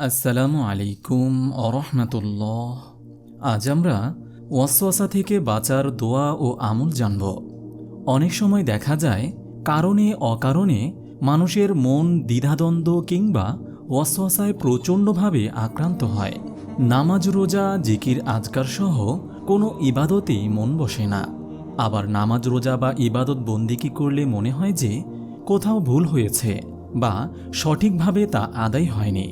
আসসালামু আলাইকুম আরহামতুল্লাহ আজ আমরা ওয়াসওয়াসা থেকে বাঁচার দোয়া ও আমল জানব। অনেক সময় দেখা যায়, কারণে অকারণে মানুষের মন দ্বিধাদ্বন্দ্ব কিংবা ওয়াসওয়াসায় প্রচণ্ডভাবে আক্রান্ত হয়। নামাজ, রোজা, জিকির, আজকার সহ কোনো ইবাদতেই মন বসে না। আবার নামাজ, রোজা বা ইবাদত বন্দিকি করলে মনে হয় যে কোথাও ভুল হয়েছে বা সঠিকভাবে তা আদায় হয়নি?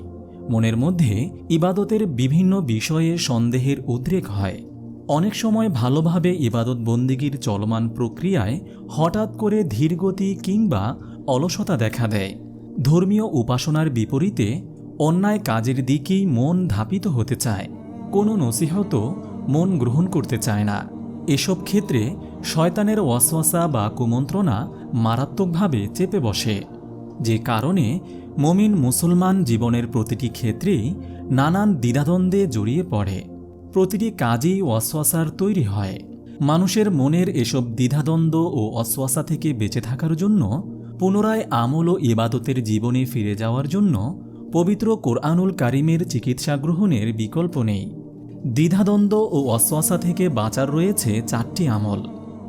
মনের মধ্যে ইবাদতের বিভিন্ন বিষয়ে সন্দেহের উদ্রেক হয়। অনেক সময় ভালোভাবে ইবাদত বন্দিগির চলমান প্রক্রিয়ায় হঠাৎ করে ধীরগতি কিংবা অলসতা দেখা দেয়। ধর্মীয় উপাসনার বিপরীতে অন্যায় কাজের দিকেই মন ধাপিত হতে চায়। কোনো নসিহতও মন গ্রহণ করতে চায় না। এসব ক্ষেত্রে শয়তানের ওয়াসওয়াসা বা কুমন্ত্রণা মারাত্মকভাবে চেপে বসে। যে কারণে মমিন মুসলমান জীবনের প্রতিটি ক্ষেত্রেই নানান দ্বিধাদ্বন্দ্বে জড়িয়ে পড়ে। প্রতিটি কাজেই অশ্বাসার তৈরি হয়। মানুষের মনের এসব দ্বিধাদ্বন্দ্ব ও অশ্বাসা থেকে বেঁচে থাকার জন্য, পুনরায় আমল ও ইবাদতের জীবনে ফিরে যাওয়ার জন্য পবিত্র কোরআনুল কারিমের চিকিৎসা গ্রহণের বিকল্প নেই। দ্বিধাদ্বন্দ্ব ও অশ্বাসা থেকে বাঁচার রয়েছে চারটি আমল।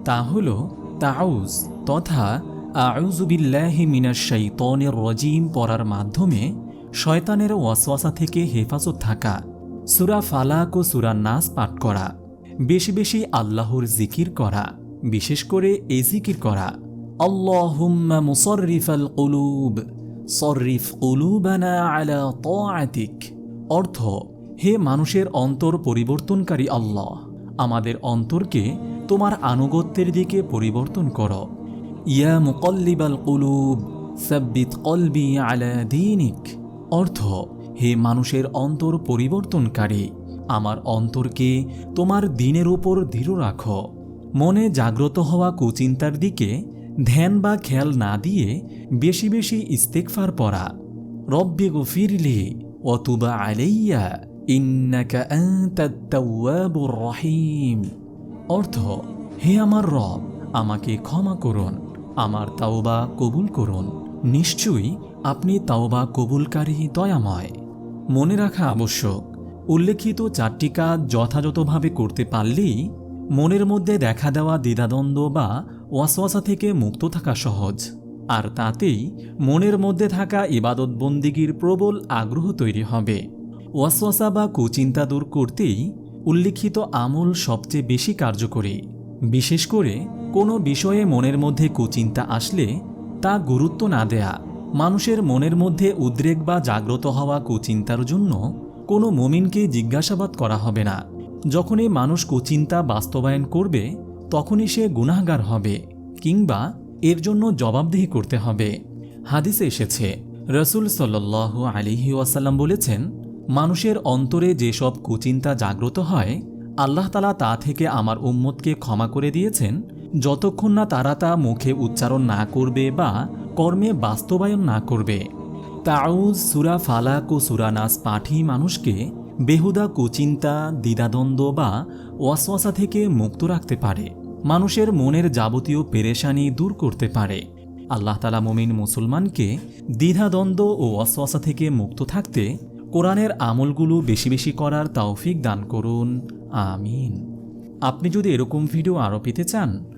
তা হল তাউজ তথা আউজুবিল্লাহি মিনাশ শাইতনের রজিম পড়ার মাধ্যমে শয়তানের ওয়াসওয়াসা থেকে হেফাজত থাকা সুরা ফালাক ও সুরা নাস পাঠ করা, বেশি বেশি আল্লাহর জিকির করা, বিশেষ করে এ জিকির করা। আল্লাহুম্মা মুসররিফাল কুলুব, সররিফ কুলুবানা আলা তাআতিক। অর্থ, হে মানুষের অন্তর পরিবর্তনকারী আল্লাহ, আমাদের অন্তরকে তোমার আনুগত্যের দিকে পরিবর্তন করো। ইয়া মুকল্লিবাল কুলুব, সাব্বিত কলবি আলা দীনিক। অর্থ, হে মানুষের অন্তর পরিবর্তনকারী, আমার অন্তরকে তোমার দিনের উপর দৃঢ় রাখো। মনে জাগ্রত হওয়া কুচিন্তার দিকে ধ্যান বা খেয়াল না দিয়ে বেশি বেশি ইস্তেকফার পড়া। রব্বি গফিরলি অতুবা আলাইয়া, ইন্নাকা আনতাত তাওয়াবুর রহিম। অর্থ, হে আমার রব, আমাকে ক্ষমা করুন। আমার তাওবা কবুল করুন। নিশ্চয়ই আপনি তাওবা কবুলকারী দয়াময়। মনে রাখা আবশ্যক, উল্লেখিত চারটি কাজ যথাযথভাবে করতে পারলেই মনের মধ্যে দেখা দেওয়া দ্বিধাদ্বন্দ্ব বা ওয়াসওয়াসা থেকে মুক্ত থাকা সহজ। আর তাতেই মনের মধ্যে থাকা ইবাদত বন্দিগির প্রবল আগ্রহ তৈরি হবে। ওয়াসওয়াসা বা কুচিন্তা দূর করতেই উল্লিখিত আমল সবচেয়ে বেশি কার্যকরী। বিশেষ করে কোনো বিষয়ে মনের মধ্যে কুচিন্তা আসলে তা গুরুত্ব না দেয়া, মানুষের মনের মধ্যে উদ্রেক বা জাগ্রত হওয়া কুচিন্তার জন্য কোনো মমিনকে জিজ্ঞাসাবাদ করা হবে না। যখনই মানুষ কুচিন্তা বাস্তবায়ন করবে, তখনই সে গুনাহগার হবে কিংবা এর জন্য জবাবদিহি করতে হবে। হাদিসে এসেছে, রসুল সাল্লাহ আলিহি ওয়াসাল্লাম বলেছেন, মানুষের অন্তরে যেসব কুচিন্তা জাগ্রত হয়, আল্লাহ তালা তা থেকে আমার উম্মতকে ক্ষমা করে দিয়েছেন যতক্ষণ না তারা তা মুখে উচ্চারণ না করবে বা কর্মে বাস্তবায়ন না করবে। তাউজ, সুরা ফালাক ও সুরানাস পাঠই মানুষকে বেহুদা কুচিন্তা, দ্বিধাদ্বন্দ্ব বা ওয়াসওয়াসা থেকে মুক্ত রাখতে পারে। মানুষের মনের যাবতীয় পেরেশানি দূর করতে পারে। আল্লাহ তালা মুমিন মুসলমানকে দ্বিধাদ্বন্দ্ব ও অশ্বাসা থেকে মুক্ত থাকতে কোরআনের আমলগুলো বেশি বেশি করার তৌফিক দান করুন। আমিন। আপনি যদি এরকম ভিডিও আরও পেতে চান